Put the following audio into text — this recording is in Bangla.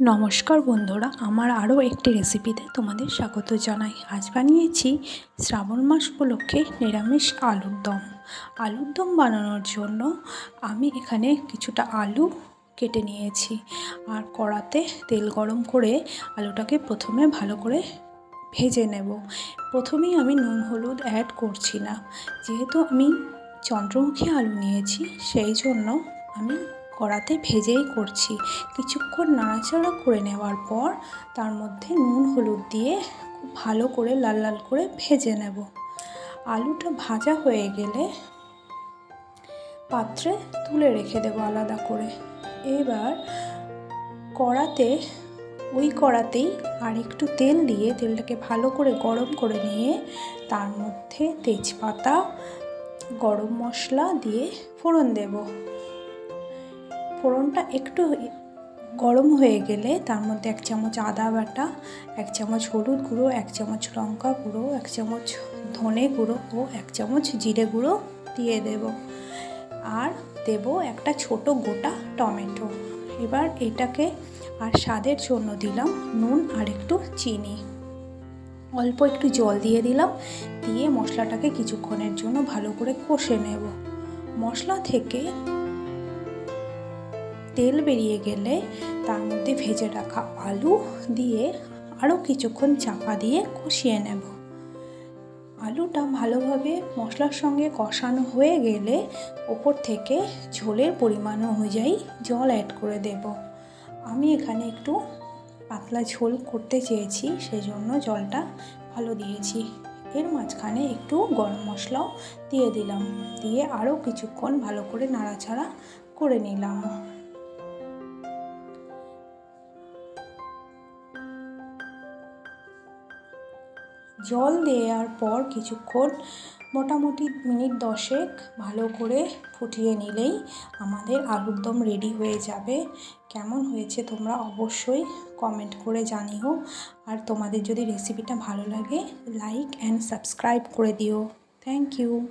নমস্কার বন্ধুরা, আমার আরও একটি রেসিপিতে তোমাদের স্বাগত জানাই। আজ বানিয়েছি শ্রাবণ মাস উপলক্ষে নিরামিষ আলুর দম। আলুর দম বানানোর জন্য আমি এখানে কিছুটা আলু কেটে নিয়েছি আর কড়াতে তেল গরম করে আলুটাকে প্রথমে ভালো করে ভেজে নেব। প্রথমেই আমি নুন, হলুদ অ্যাড করছি না। যেহেতু আমি চন্দ্রমুখী আলু নিয়েছি, সেই জন্য আমি কড়াতে ভেজেই করছি। কিছুক্ষণ নাড়াচাড়া করে নেওয়ার পর তার মধ্যে নুন, হলুদ দিয়ে খুব ভালো করে লাল লাল করে ভেজে নেব। আলুটা ভাজা হয়ে গেলে পাত্রে তুলে রেখে দেবো আলাদা করে। এবার কড়াতে, ওই কড়াতেই আর একটু তেল দিয়ে তেলটাকে ভালো করে গরম করে নিয়ে তার মধ্যে তেজপাতা, গরম মশলা দিয়ে ফোড়ন দেব। ফোড়নটা একটু গরম হয়ে গেলে তার মধ্যে এক চামচ আদা বাটা, এক চামচ হলুদ গুঁড়ো, এক চামচ লঙ্কা গুঁড়ো, এক চামচ ধনে গুঁড়ো ও এক চামচ জিরে গুঁড়ো দিয়ে দেব। আর দেব একটা ছোট গোটা টমেটো। এবার এটাকে আর স্বাদের জন্য দিলাম নুন আর একটু চিনি। অল্প একটু জল দিয়ে দিলাম, দিয়ে মশলাটাকে কিছুক্ষণের জন্য ভালো করে কষে নেব। মশলা থেকে তেল বেরিয়ে গেলে তার মধ্যে ভেজে রাখা আলু দিয়ে আরও কিছুক্ষণ চাপা দিয়ে কষিয়ে নেব। আলুটা ভালোভাবে মশলার সঙ্গে কষানো হয়ে গেলে ওপর থেকে ঝোলের পরিমাণ অনুযায়ী জল অ্যাড করে দেব। আমি এখানে একটু পাতলা ঝোল করতে চেয়েছি, সেজন্য জলটা ভালো দিয়েছি। এর মাঝখানে একটু গরম মশলাও দিয়ে দিলাম, দিয়ে আরও কিছুক্ষণ ভালো করে নাড়াচাড়া করে নিলাম। জল দেওয়ার পর কিছুক্ষণ, মোটামুটি মিনিট দশেক ভালো করে ফুটিয়ে নিলেই আমাদের আলুর দম রেডি হয়ে যাবে। কেমন হয়েছে তোমরা অবশ্যই কমেন্ট করে জানিও। আর তোমাদের যদি রেসিপিটা ভালো লাগে লাইক অ্যান্ড সাবস্ক্রাইব করে দিও। Thank you